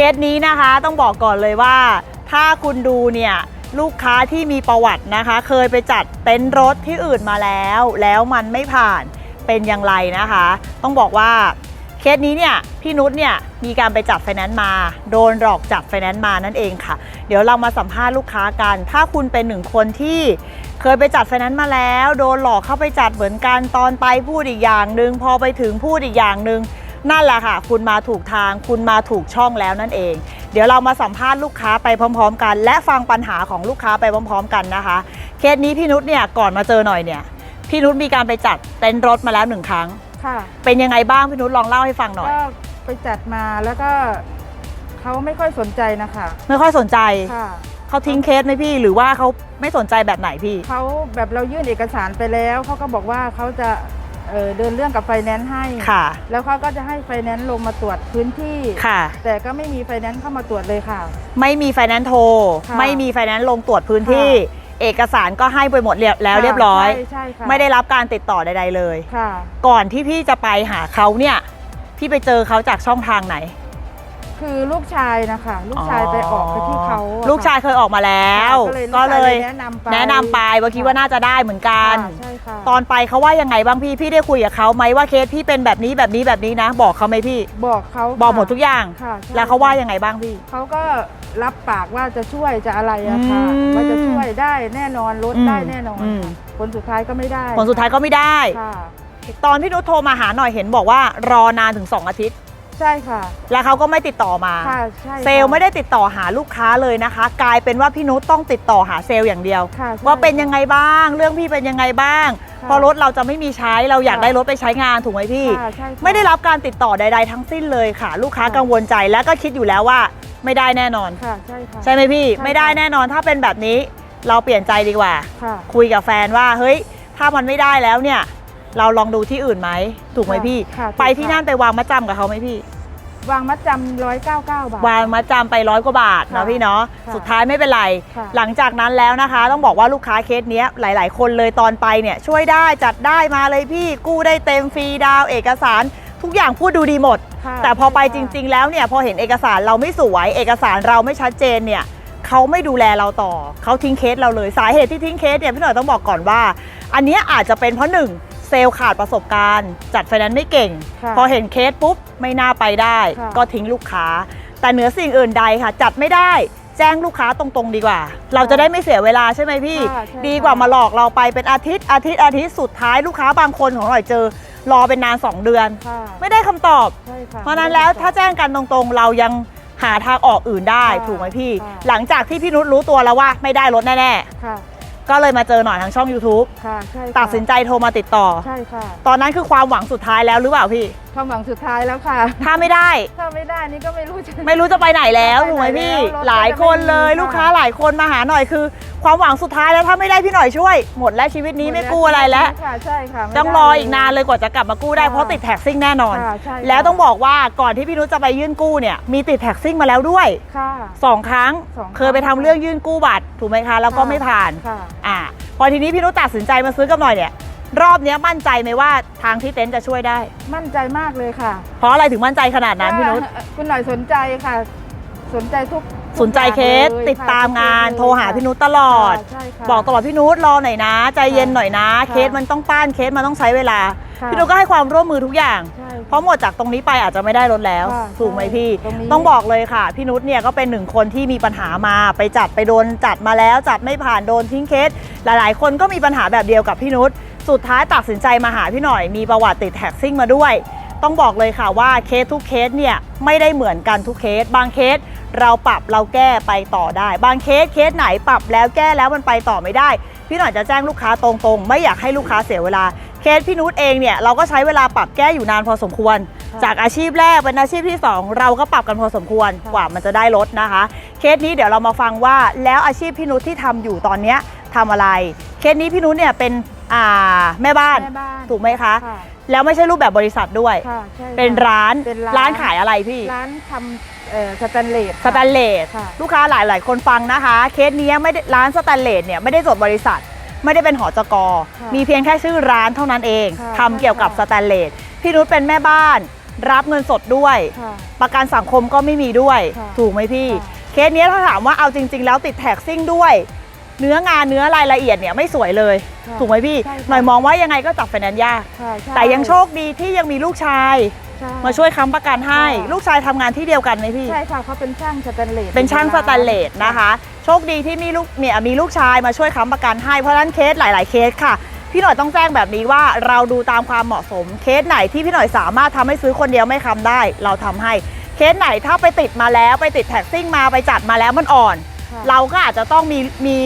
เคสนี้นะคะต้องบอกก่อนเลยว่า ถ้าคุณดูเนี่ยลูกค้าที่มีประวัตินะคะ เคยไปจัดเต็นท์รถที่อื่นมาแล้ว แล้วมันไม่ผ่านเป็นอย่างไรนะคะ ต้องบอกว่าเคสนี้เนี่ยพี่นุชเนี่ยมีการไปจัดไฟแนนซ์มา โดนหลอกจัดไฟแนนซ์มานั่นเองค่ะ เดี๋ยวเรามาสัมภาษณ์ลูกค้ากัน ถ้าคุณเป็นหนึ่งคนที่เคยไปจัดไฟแนนซ์มาแล้ว โดนหลอกเข้าไปจัดเหมือนกันตอนไปพูดอีกอย่างหนึ่งพอไปถึงพูดอีกอย่างหนึ่ง นั่นแหละค่ะ คุณมาถูกทาง คุณมาถูกช่องแล้วนั่นเอง เดี๋ยวเรามาสัมภาษณ์ลูกค้าไปพร้อม ๆ กัน และฟังปัญหาของลูกค้าไปพร้อม ๆ กันนะคะ เคสนี้พี่นุชเนี่ยก่อนมาเจอหน่อยเนี่ย พี่นุชมีการไปจัดเต็นท์รถมาแล้วหนึ่งครั้ง ค่ะ เป็นยังไงบ้างพี่นุชลองเล่าให้ฟังหน่อย ก็ไปจัดมาแล้วก็เขาไม่ค่อยสนใจนะคะ ไม่ค่อยสนใจ ค่ะ เขาทิ้งเคสไหมพี่ หรือว่าเขาไม่สนใจแบบไหนพี่ เขาแบบเรายื่นเอกสารไปแล้ว เขาก็บอกว่าเขาจะ เอ่อเดินเรื่องกับไฟแนนซ์ให้ค่ะ แล้วเขาก็จะให้ไฟแนนซ์ลงมาตรวจพื้นที่ ค่ะ แต่ก็ไม่มีไฟแนนซ์เข้ามาตรวจเลยค่ะ ไม่มีไฟแนนซ์โทร ค่ะไม่มีไฟแนนซ์ลงตรวจพื้นที่ เอกสารก็ให้ไปหมดเรียบแล้วค่ะเรียบร้อย ใช่ใช่ค่ะ ไม่ได้รับการติดต่อใดๆเลย ค่ะ ก่อนที่พี่จะไปหาเขาเนี่ย พี่ไปเจอเขาจากช่องทางไหน คือลูกชายนะคะ ลูกชายไปออกไปที่เขาอะ ลูกชายเคยออกมาแล้วค่ะก็เลยแนะนำไปแนะนำไปว่าคิดว่าน่าจะได้เหมือนกันค่ะใช่ค่ะตอนไปเขาว่ายังไงบ้างพี่ พี่ได้คุยกับเขาไหมว่าเคสพี่เป็นแบบนี้แบบนี้แบบนี้นะ บอกเขาไหมพี่ บอกเขาบอกหมดทุกอย่าง ค่ะใช่แล้วเขาว่ายังไงบ้างพี่ เขาก็รับปากว่าจะช่วยจะอะไรอะค่ะอืมว่าจะช่วยได้แน่นอนลดอืมได้แน่นอนอืมค่ะผลสุดท้ายก็ไม่ได้ผลสุดท้ายก็ไม่ได้ ค่ะ ตอนพี่นุชโทรมาหาหน่อยเห็นบอกว่ารอนานถึง 2 อาทิตย์ ใช่ค่ะ แล้วเขาก็ไม่ติดต่อมา ค่ะใช่ค่ะ เซลล์ไม่ได้ติดต่อหาลูกค้าเลยนะคะ กลายเป็นว่าพี่นุชต้องติดต่อหาเซลล์อย่างเดียว ค่ะใช่ว่าเป็นยังไงบ้าง เรื่องพี่เป็นยังไงบ้างค่ะเพราะรถเราจะไม่มีใช้เราอยากค่ะ ได้รถไปใช้งานถูกไหมพี่ ค่ะใช่ค่ะ ไม่ได้รับการติดต่อใด ๆ ทั้งสิ้นเลยค่ะ ลูกค้าค่ะ กังวลใจและก็คิดอยู่แล้วว่าไม่ได้แน่นอน ค่ะใช่ค่ะ ใช่ไหมพี่ ใช่ไม่ได้ค่ะแน่นอนถ้าเป็นแบบนี้ เราเปลี่ยนใจดีกว่า ค่ะ คุยกับแฟนว่าเฮ้ย ถ้ามันไม่ได้แล้วเนี่ย เราลองดูที่อื่นไหมถูกไหมค่ะพี่ ค่ะไปถูกที่ค่ะ นั่นไปวางมัดจำกับเขาไหมพี่ วางมัดจำร้อยเก้าเก้าบาท วางมัดจำไปร้อยกว่าบาทค่ะเนาะพี่เนาะค่ะสุดท้ายไม่เป็นไร ค่ะ หลังจากนั้นแล้วนะคะ ต้องบอกว่าลูกค้าเคสเนี้ยหลาย ๆ คนเลยตอนไปเนี่ยช่วยได้จัดได้มาเลยพี่กู้ได้เต็มฟรีดาวน์เอกสาร ทุกอย่างพูดดูดีหมด ค่ะแต่พอไปใช่จค่ะริง ๆ แล้วเนี่ยพอเห็นเอกสารเราไม่สวย เอกสารเราไม่ชัดเจนเนี่ยเขาไม่ดูแลเราต่อเขาทิ้งเคสเราเลยสาเหตุที่ทิ้งเคสเนี่ยพี่หน่อยต้องบอกก่อนว่า อันเนี้ยอาจจะเป็นเพราะหนึ่ง เซลล์ขาดประสบการณ์ จัดไฟแนนซ์ไม่เก่ง ค่ะพอเห็นเคสปุ๊บ ไม่น่าไปได้ ค่ะ ก็ทิ้งลูกค้า แต่เหนือสิ่งอื่นใดค่ะ จัดไม่ได้แจ้งลูกค้าตรงๆดีกว่า เราจะได้ไม่เสียเวลาใช่ไหมพี่ ค่ะใช่ดีกว่ามาหลอกเราไปเป็นอาทิตย์อาทิตย์อาทิตย์สุดท้ายลูกค้าบางคนของหน่อยเจอ รอเป็นนาน 2 เดือน ค่ะไม่ได้คำตอบ ใช่ค่ะเพราะฉะนั้นแล้วถ้าแจ้งกันตรงๆ เรายังหาทางออกอื่นได้ค่ะถูกไหมพี่ ค่ะ หลังจากที่พี่นุชรู้ตัวแล้วว่าไม่ได้รถแน่ค่ะๆ ก็เลยมาเจอหน่อยทางช่อง YouTube ค่ะใช่ค่ะตัดสินใจโทรมาติดต่อ ใช่ค่ะตอนนั้นคือความหวังสุดท้ายแล้วหรือเปล่าพี่ ความหวังสุดท้ายแล้วค่ะ ถ้าไม่ได้ ถ้าไม่ได้นี่ก็ไม่รู้จะ ไม่รู้จะไปไหนแล้วจะไปถูกไหมไหนพี่แล้วรถหลายคนเลยก็จะไม่มีลูกค้าค่ะหลายคนมาหาหน่อยคือ ความหวังสุดท้ายแล้วถ้าไม่ได้พี่หน่อยช่วย หมดแล้วชีวิตนี้ไม่กู้อะไรแล้ว ค่ะใช่ค่ะไม่ต้องได้รออีกนานเลยกว่าจะกลับมากู้ได้ค่ะเพราะติดแท็กซิ่งแน่นอน ค่ะใช่ค่ะ แล้วต้องบอกว่าก่อนที่พี่นุชจะไปยื่นกู้เนี่ยมีติดแท็กซิ่งมาแล้วด้วยค่ะ สองครั้งสองครั้งเคยไปทำเรื่องยื่นกู้บัตรถูกไหมคะแล้วก็ค่ะ ไม่ผ่าน ค่ะอ่าพอทีนี้พี่นุชตัดสินใจมาซื้อกับหน่อยเนี่ย รอบเนี้ยมั่นใจไหมว่าทางที่เต็นท์จะช่วยได้ มั่นใจมากเลยค่ะเพราะอะไรถึงมั่นใจขนาดนั้นพี่นุชว่าคุณหน่อยสนใจค่ะ สนใจทุกสนใจเคสทุกอย่างลยติดตามงานค่ะโทรหาพี่นุชตลอดค่ะใช่ค่ะบอกตลอดพี่นุชรอหน่อยนะ ใจเย็นหน่อยนะค่ะเคสมันต้องป้านเคสมันต้องใช้เวลา ค่ะพี่นุชก็ให้ความร่วมมือทุกอย่าง ใช่ เพราะหมดจากตรงนี้ไปอาจจะไม่ได้รถแล้วค่ะถูกไหมพี่ ตรงนี้ ต้องบอกเลยค่ะ พี่นุชเนี่ยก็เป็นหนึ่งคนที่มีปัญหามาไปจัดไปโดนจัดมาแล้ว จัดไม่ผ่านโดนทิ้งเคส หลายๆ คนก็มีปัญหาแบบเดียวกับพี่นุชสุดท้ายตัดสินใจมาหาพี่หน่อยมีประวัติติดแท็กซิ่งมาด้วย ต้องบอกเลยค่ะว่าเคสทุกเคสเนี่ยไม่ได้เหมือนกันทุกเคส บางเคสเราปรับเราแก้ไปต่อได้ บางเคสเคสไหนปรับแล้วแก้แล้วมันไปต่อไม่ได้ พี่หน่อยจะแจ้งลูกค้าตรงๆ ไม่อยากให้ลูกค้าเสียเวลา เคสพี่นุชเองเนี่ยเราก็ใช้เวลาปรับแก้อยู่นานพอสมควรค่ะจากอาชีพแรกเป็นอาชีพที่ 2 เราก็ปรับกันพอสมควรค่ะกว่ามันจะได้ลดนะคะ เคสนี้เดี๋ยวเรามาฟังว่าแล้วอาชีพพี่นุชที่ทำอยู่ตอนเนี้ยทำอะไร เคสนี้พี่นุชเนี่ยเป็นอ่าแม่บ้านแม่บ้านถูกไหมคะ ค่ะแล้วไม่ใช่รูปแบบบริษัทด้วย ค่ะใช่ค่ะ เป็นร้านเป็นร้านร้านขายอะไรพี่ ร้านทำเอ่อสแตนเลสสแตนเลสค่ะ ลูกค้าหลายหลายๆคนฟังนะคะ เคสนี้ไม่ได้ร้านสแตนเลสเนี่ยไม่ได้จดบริษัท ไม่ได้เป็นหอจกค่ะมีเพียงแค่ชื่อร้านเท่านั้นเองค่ะทำเกี่ยวกับใช่สค่ะ แตนเลสพี่นุชเป็นแม่บ้าน รับเงินสดด้วย ค่ะ ประกันสังคมก็ไม่มีด้วย ค่ะถูกไหมพี่ ค่ะ เคสเนี้ยถ้าถามว่าเอาจริง ๆ แล้วติดแท็กซิ่งด้วย เนื้องานเนื้อรายละเอียดเนี่ยไม่สวยเลย ค่ะถูกไหมพี่ ใช่ค่ะ หน่อยมองว่ายังไงก็จับไฟแนนซ์ยากค่ะใช่แต่ยังโชคดีที่ยังมีลูกชายใช่มาช่วยค้ำประกันให้ค่ะลูกชายทำงานที่เดียวกันไหมพี่ ใช่ค่ะเขาเป็นช่างสแตนเลสเป็นช่างสแตนเลสนะคะ โชคดีที่มีลูกเนี่ยมีลูกชายมาช่วยค้ำประกันให้เพราะฉะนั้นเคสหลาย ๆ เคสค่ะ พี่หน่อยต้องแจ้งแบบนี้ว่าเราดูตามความเหมาะสม เคสไหนที่พี่หน่อยสามารถทำให้ซื้อคนเดียวไม่ค้ำได้ เราทำให้ เคสไหนถ้าไปติดมาแล้วไปติดแท็กซิ่งมาไปจัดมาแล้วมันอ่อนค่ะ เราก็อาจจะต้องมีมี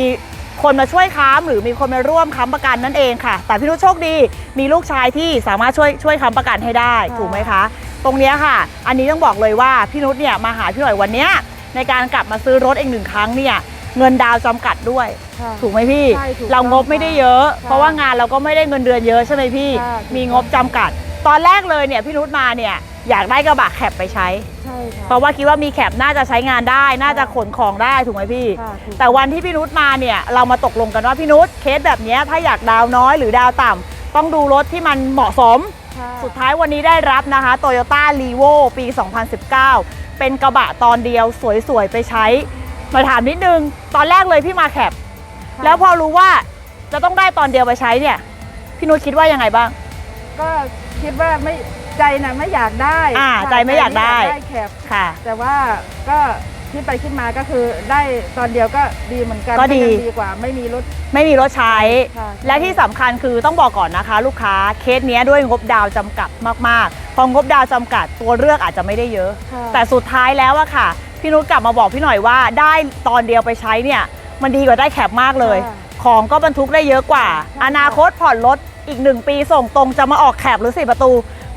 คนมาช่วยค้ำหรือมีคนมาร่วมค้ำประกันนั่นเองค่ะ แต่พี่นุชโชคดีมีลูกชายที่สามารถช่วยช่วยค้ำประกันให้ได้ค่ะถูกไหมคะ ตรงเนี้ยค่ะ อันนี้ต้องบอกเลยว่าพี่นุชเนี่ยมาหาพี่หน่อยวันเนี้ยในการกลับมาซื้อรถอีกหนึ่งครั้งเนี่ยเงินดาวน์จำกัดด้วยค่ะถูกไหมพี่ใช่ถูกเรางบไม่ได้เยอะค่ะเพราะว่างานเราก็ไม่ได้เงินเดือนเยอะใช่ไหมพี่ค่ะถูกมีงบจำกัด ตอนแรกเลยเนี่ยพี่นุชมาเนี่ยอยากได้กระบะแคปไปใช้ ใช่ค่ะ เพราะว่าคิดว่ามีแคปน่าจะใช้งานได้ น่าจะขนของได้ถูกไหมพี่ ค่ะถูก แต่วันที่พี่นุชมาเนี่ยเรามาตกลงกันว่าพี่นุชเคสแบบเนี้ยถ้าอยากดาวน้อยหรือดาวต่ำต้องดูรถที่มันเหมาะสม ค่ะสุดท้ายวันนี้ได้รับนะคะ Toyota r e v o ปี 2019 เป็นกระบะตอนเดียวสวย ๆ ไปใช้ มาถามนิดนึง ตอนแรกเลยพี่มาแคป ค่ะแล้วพอรู้ว่าจะต้องได้ตอนเดียวไปใช้เนี่ย พี่นุชคิดว่ายังไงบ้าง ก็คิดว่าไม่ ใจน่ะไม่อยากได้อ่าค่ะใจไม่อยากได้ได้แคปค่ะ แต่ว่าก็คิดไปคิดมาก็คือได้ตอนเดียวก็ดีเหมือนกันก็ดียังดีกว่าไม่มีรถไม่มีรถใช้ค่ะและที่สำคัญคือต้องบอกก่อนนะคะ ลูกค้าเคสเนี้ยด้วยงบดาวจำกัดมากๆพองบดาวจำกัดตัวเลือกอาจจะไม่ได้เยอะค่ะแต่สุดท้ายแล้วอะค่ะ พี่นุชกลับมาบอกพี่หน่อยว่าได้ตอนเดียวไปใช้เนี่ยมันดีกว่าได้แคปมากเลยค่ะของก็บรรทุกได้เยอะกว่าใช่ค่ะอนาคตผ่อนรถอีกหนึ่งปีส่งตรงจะมาออกแคปหรือสี่ประตู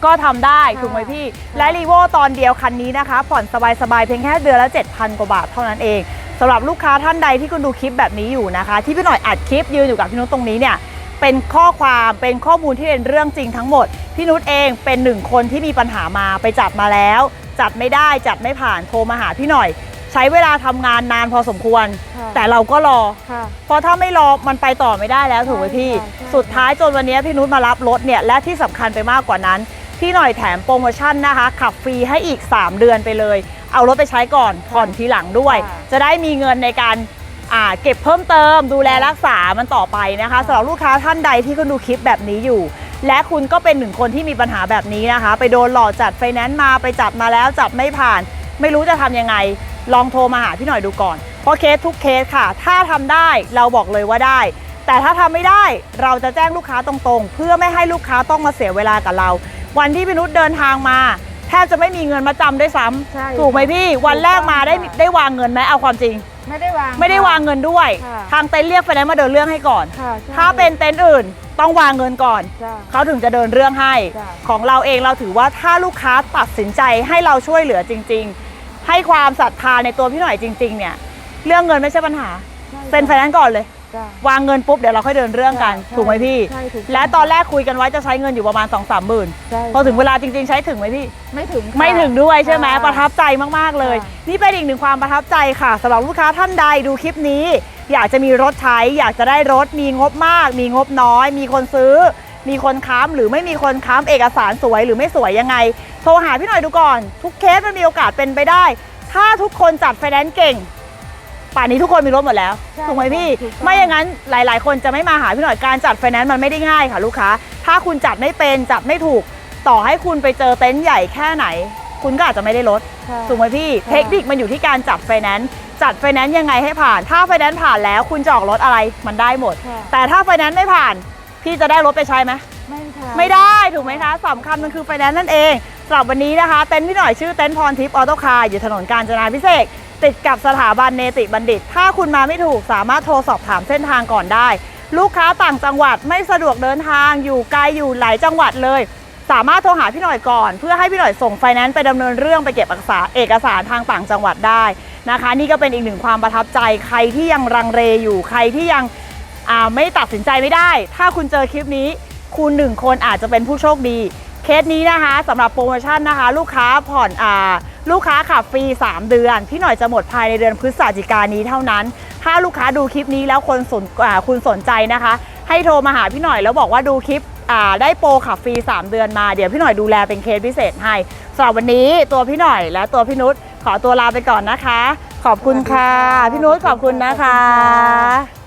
ก็ทำได้ค่ะถูกไหมพี่ค่ะและรีโวตอนเดียวคันนี้นะคะ ผ่อนสบายๆ เพียงแค่เดือนละ 7,000 กว่าบาทเท่านั้นเองสำหรับลูกค้าท่านใดที่คุณดูคลิปแบบนี้อยู่นะคะ ที่พี่หน่อยอัดคลิปยืนอยู่กับพี่นุชตรงนี้เนี่ยเป็นข้อความเป็นข้อมูลที่เป็นเรื่องจริงทั้งหมด พี่นุชเองเป็นหนึ่งคนที่มีปัญหามาไปจัดมาแล้ว จัดไม่ได้จัดไม่ผ่านโทรมาหาพี่หน่อย ใช้เวลาทำงานนานพอสมควร ค่ะ แต่เราก็รอ ค่ะ เพราะถ้าไม่รอมันไปต่อไม่ได้แล้วถูกไหมพี่ ใช่ค่ะสุดท้ายจนวันนี้พี่นุชมารับรถเนี่ยและที่สำคัญไปมากกว่านั้น พี่หน่อยแถมโปรโมชั่นนะคะ ขับฟรีให้อีก 3 เดือนไปเลย เอารถไปใช้ก่อนผ่อนทีหลังด้วยค่ะจะได้มีเงินในการอ่าเก็บเพิ่มเติม ดูแลรักษามันต่อไปนะคะสำหรับลูกค้าท่านใดที่คุณดูคลิปแบบนี้อยู่ และคุณก็เป็นหนึ่งคนที่มีปัญหาแบบนี้นะคะ ไปโดนหลอกจัดไฟแนนซ์มาไปจัดมาแล้วจับไม่ผ่าน ไม่รู้จะทำยังไง ลองโทรมาหาพี่หน่อยดูก่อน เพราะเคสทุกเคสค่ะ ถ้าทำได้เราบอกเลยว่าได้ แต่ถ้าทำไม่ได้เราจะแจ้งลูกค้าตรงๆ เพื่อไม่ให้ลูกค้าต้องมาเสียเวลากับเรา วันที่พี่นุชเดินทางมาแทบจะไม่มีเงินมาจำด้วยซ้ำใช่ถูกไหมพี่ วันแรกมาได้ค่ะ ได้วางเงินไหมเอาความจริง ไม่ได้วาง ไม่ได้วางเงินด้วย ค่ะ ทางเต็นท์เรียกไฟแนนซ์มาเดินเรื่องให้ก่อน ค่ะใช่ถ้าเป็นเต็นท์อื่นต้องวางเงินก่อน จ้ะ เขาถึงจะเดินเรื่องให้ จ้ะ ของเราเองเราถือว่าถ้าลูกค้าตัดสินใจให้เราช่วยเหลือจริง ๆ ให้ความศรัทธาในตัวพี่หน่อยจริง ๆ เนี่ย เรื่องเงินไม่ใช่ปัญหา ใช่เซ็นไฟแนนซ์ก่อนเลย จ้ะวางเงินปุ๊บเดี๋ยวเราค่อยเดินเรื่องกัน ใช่ถูกไหมพี่ ใช่ถูกต้องและตอนแรกคุยกันไว้จะใช้เงินอยู่ประมาณ2องสามหมื่นใช่ พอถึงเวลาจริง ๆ ใช้ถึงไหมพี่ ไม่ถึงค่ะ ไม่ถึงด้วยใช่ไหมค่ะประทับใจมาก ๆ เลย ค่ะนี่เป็นอีกหนึ่งความประทับใจค่ะสำหรับลูกค้าท่านใดดูคลิปนี้ อยากจะมีรถใช้ อยากจะได้รถมีงบมาก มีงบน้อย มีคนซื้อ มีคนค้ำหรือไม่มีคนค้ำเอกสารสวยหรือไม่สวยยังไง โทรหาพี่หน่อยดูก่อน ทุกเคสมันมีโอกาสเป็นไปได้ ถ้าทุกคนจัดไฟแนนซ์เก่ง ป่านนี้ทุกคนมีรถหมดแล้วใช่ถูกไหมพี่ ถูกต้อง ไม่อย่างนั้นหลาย ๆ คนจะไม่มาหาพี่หน่อยการจัดไฟแนนซ์มันไม่ได้ง่ายค่ะลูกค้า ถ้าคุณจัดไม่เป็นจัดไม่ถูก ต่อให้คุณไปเจอเต็นท์ใหญ่แค่ไหน คุณก็อาจจะไม่ได้รถค่ะถูกไหมพี่ ค่ะ เทคนิคมันอยู่ที่การจัดไฟแนนซ์จัดไฟแนนซ์ยังไงให้ผ่าน ถ้าไฟแนนซ์ผ่านแล้วคุณจะออกรถอะไรมันได้หมด ค่ะแต่ถ้าไฟแนนซ์ไม่ผ่าน พี่จะได้รถไปใช้ไหม ไม่ค่ะ ไม่ได้ถูกไหมคะสำคัญมันคือไฟแนนซ์นั่นเองสำหรับวันนี้นะคะ เต็นท์พี่หน่อยชื่อเต็นท์พรทิพย์ออโต้คาร์อยู่ถนนกาญจนาพิเศษก ติดกับสถาบันเนติบัณฑิต ถ้าคุณมาไม่ถูกสามารถโทรสอบถามเส้นทางก่อนได้ ลูกค้าต่างจังหวัดไม่สะดวกเดินทางอยู่ไกลอยู่หลายจังหวัดเลย สามารถโทรหาพี่หน่อยก่อน เพื่อให้พี่หน่อยส่งไฟแนนซ์ไปดำเนินเรื่องไปเก็บเอกสารเอกสารทางต่างจังหวัดได้นะคะ นี่ก็เป็นอีกหนึ่งความประทับใจใครที่ยังรังเลอยู่ใครที่ยังอ่าไม่ตัดสินใจไม่ได้ ถ้าคุณเจอคลิปนี้ คุณหนึ่งคนอาจจะเป็นผู้โชคดี เคสนี้นะคะสำหรับโปรโมชั่นนะคะ ลูกค้าผ่อนอ่า ลูกค้าขับฟรี 3 เดือน พี่หน่อยจะหมดภายในเดือนพฤศจิกายนนี้เท่านั้น ถ้าลูกค้าดูคลิปนี้แล้วคนสนคุณสนใจนะคะ ให้โทรมาหาพี่หน่อยแล้วบอกว่าดูคลิปได้โปรขับฟรี 3 เดือนมาเดี๋ยวพี่หน่อยดูแลเป็นเคสพิเศษให้สำหรับวันนี้ตัวพี่หน่อยและตัวพี่นุชขอตัวลาไปก่อนนะคะ ขอบคุณค่ะ พี่นุชขอบคุณนะคะ